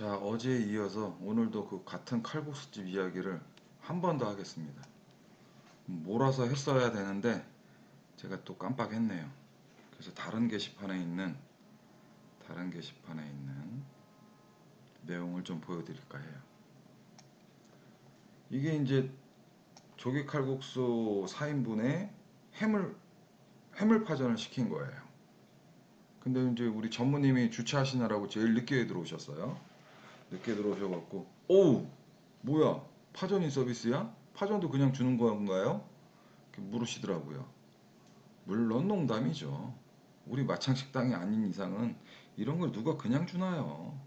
자, 어제에 이어서 오늘도 그 같은 칼국수집 이야기를 한 번 더 하겠습니다. 몰아서 했어야 되는데 제가 또 깜빡했네요. 그래서 다른 게시판에 있는 다른 게시판에 있는 내용을 좀 보여드릴까 해요. 이게 이제 조개 칼국수 4인분에 해물 해물파전을 시킨 거예요. 근데 이제 우리 전무님이 주차하시느라고 제일 늦게 들어오셨어요. 늦게 들어오셔갖고, 오우, 뭐야, 파전이 서비스야? 파전도 그냥 주는 건가요? 물으시더라고요. 물론 농담이죠. 우리 마창 식당이 아닌 이상은 이런 걸 누가 그냥 주나요?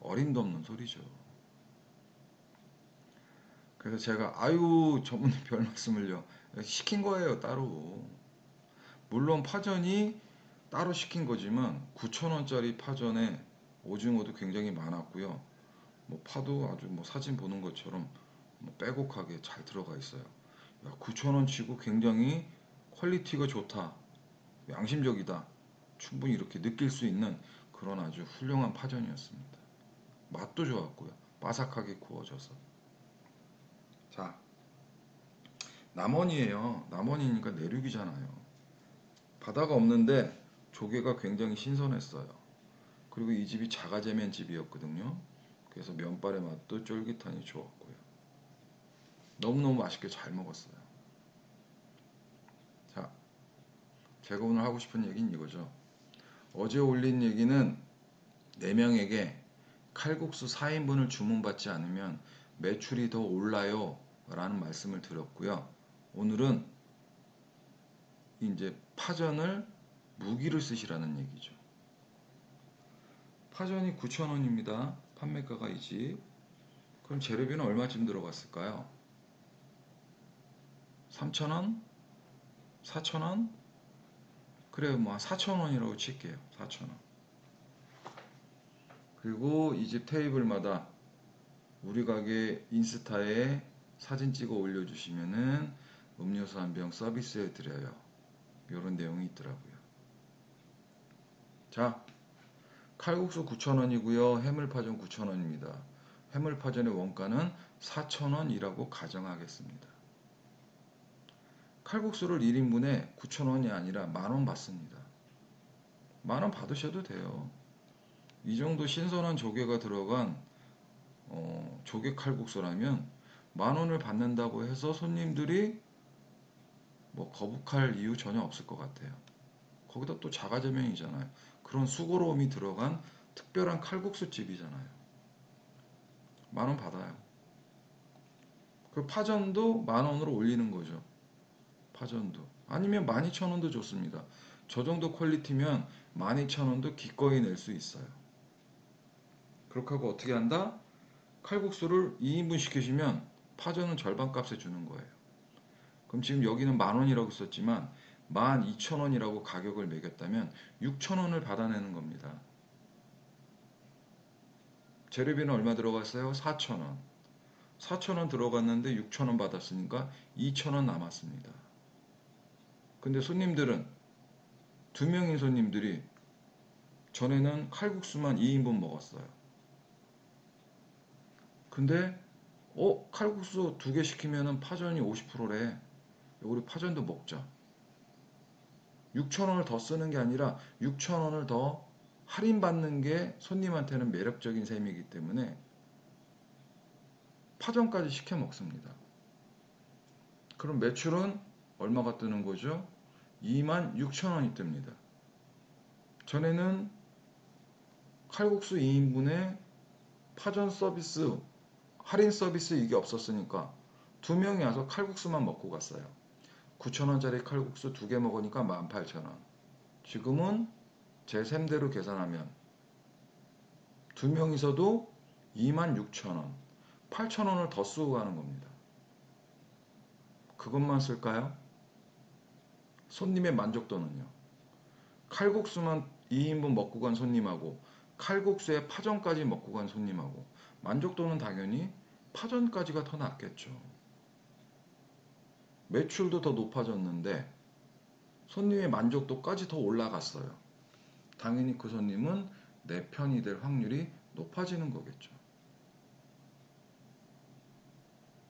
어림도 없는 소리죠. 그래서 제가, 아유, 전무님 별 말씀을요. 시킨 거예요, 따로. 물론 파전이 따로 시킨 거지만 9,000원짜리 파전에 오징어도 굉장히 많았고요. 뭐 파도 아주 뭐 사진 보는 것처럼 뭐 빼곡하게 잘 들어가 있어요. 야, 9,000원 치고 굉장히 퀄리티가 좋다. 양심적이다. 충분히 이렇게 느낄 수 있는 그런 아주 훌륭한 파전이었습니다. 맛도 좋았고요. 바삭하게 구워져서. 자, 남원이에요. 남원이니까 내륙이잖아요. 바다가 없는데 조개가 굉장히 신선했어요. 그리고 이 집이 자가제면 집이었거든요. 그래서 면발의 맛도 쫄깃하니 좋았고요. 너무너무 맛있게 잘 먹었어요. 자, 제가 오늘 하고 싶은 얘기는 이거죠. 어제 올린 얘기는 4명에게 칼국수 4인분을 주문받지 않으면 매출이 더 올라요 라는 말씀을 드렸고요. 오늘은 이제 파전을 무기를 쓰시라는 얘기죠. 파전이 9,000원입니다. 판매가가 이 집. 그럼 재료비는 얼마쯤 들어갔을까요? 3,000원? 4,000원? 그래요. 뭐 4,000원이라고 칠게요. 4,000원. 그리고 이 집 테이블마다 우리 가게 인스타에 사진 찍어 올려주시면은 음료수 한 병 서비스해 드려요. 이런 내용이 있더라고요. 자, 칼국수 9,000원이고요. 해물파전 9,000원입니다. 해물파전의 원가는 4,000원이라고 가정하겠습니다. 칼국수를 1인분에 9,000원이 아니라 만원 받습니다. 만원 받으셔도 돼요. 이 정도 신선한 조개가 들어간 어, 조개 칼국수라면 만원을 받는다고 해서 손님들이 뭐 거북할 이유 전혀 없을 것 같아요. 거기다 또 자가제명이잖아요. 그런 수고로움이 들어간 특별한 칼국수 집이잖아요. 만 원 받아요. 그 파전도 만 원으로 올리는 거죠. 파전도. 아니면 12,000원도 좋습니다. 저 정도 퀄리티면 12,000원도 기꺼이 낼 수 있어요. 그렇게 하고 어떻게 한다? 칼국수를 2인분 시키시면 파전은 절반 값에 주는 거예요. 그럼 지금 여기는 만 원이라고 썼지만 12,000원이라고 가격을 매겼다면 6,000원을 받아내는 겁니다. 재료비는 얼마 들어갔어요? 4,000원. 4,000원 들어갔는데 6,000원 받았으니까 2,000원 남았습니다. 근데 손님들은 두 명인 손님들이 전에는 칼국수만 2인분 먹었어요. 근데 어 칼국수 두 개 시키면은 파전이 50%래. 우리 파전도 먹자. 6천원을 더 쓰는 게 아니라 6천원을 더 할인받는 게 손님한테는 매력적인 셈이기 때문에 파전까지 시켜 먹습니다. 그럼 매출은 얼마가 뜨는 거죠? 2만 6천원이 뜹니다. 전에는 칼국수 2인분에 파전 서비스, 할인 서비스 이게 없었으니까 두 명이 와서 칼국수만 먹고 갔어요. 9,000원짜리 칼국수 두 개 먹으니까 18,000원. 지금은 제 셈대로 계산하면 두 명이서도 26,000원, 8,000원을 더 쓰고 가는 겁니다. 그것만 쓸까요? 손님의 만족도는요. 칼국수만 2인분 먹고 간 손님하고 칼국수에 파전까지 먹고 간 손님하고 만족도는 당연히 파전까지가 더 낫겠죠. 매출도 더 높아졌는데 손님의 만족도까지 더 올라갔어요. 당연히 그 손님은 내 편이 될 확률이 높아지는 거겠죠.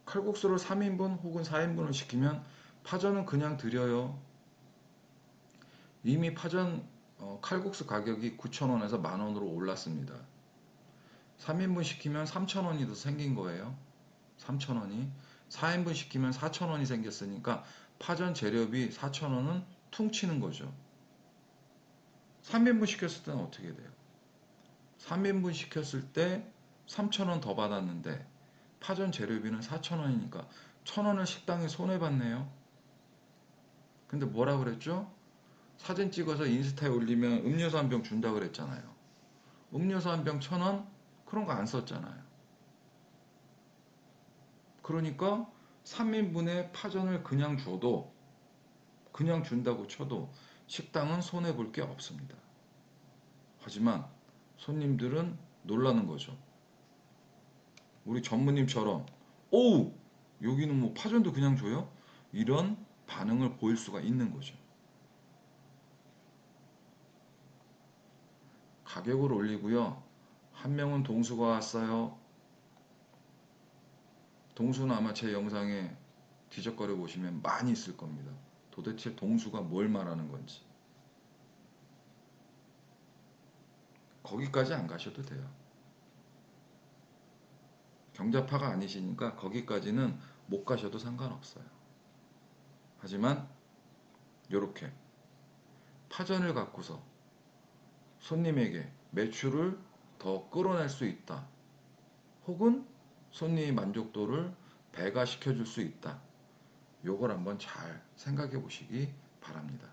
칼국수를 3인분 혹은 4인분을 시키면 파전은 그냥 드려요. 이미 파전 어, 칼국수 가격이 9,000원에서 만원으로 올랐습니다. 3인분 시키면 3,000원이 더 생긴 거예요. 3,000원이. 4인분 시키면 4,000원이 생겼으니까 파전 재료비 4,000원은 퉁치는 거죠. 3인분 시켰을 때는 어떻게 돼요? 3인분 시켰을 때 3,000원 더 받았는데 파전 재료비는 4,000원이니까 1,000원을 식당에 손해봤네요. 근데 뭐라 그랬죠? 사진 찍어서 인스타에 올리면 음료수 한 병 준다 그랬잖아요. 음료수 한 병 1,000원? 그런 거 안 썼잖아요. 그러니까 3인분의 파전을 그냥 줘도 그냥 준다고 쳐도 식당은 손해 볼 게 없습니다. 하지만 손님들은 놀라는 거죠. 우리 전무님처럼 오우 여기는 뭐 파전도 그냥 줘요? 이런 반응을 보일 수가 있는 거죠. 가격을 올리고요. 한 명은 동수가 왔어요. 동수는 아마 제 영상에 뒤적거려 보시면 많이 있을 겁니다. 도대체 동수가 뭘 말하는 건지. 거기까지 안 가셔도 돼요. 경자파가 아니시니까 거기까지는 못 가셔도 상관없어요. 하지만 이렇게 파전을 갖고서 손님에게 매출을 더 끌어낼 수 있다. 혹은 손님의 만족도를 배가시켜 줄 수 있다. 요걸 한번 잘 생각해 보시기 바랍니다.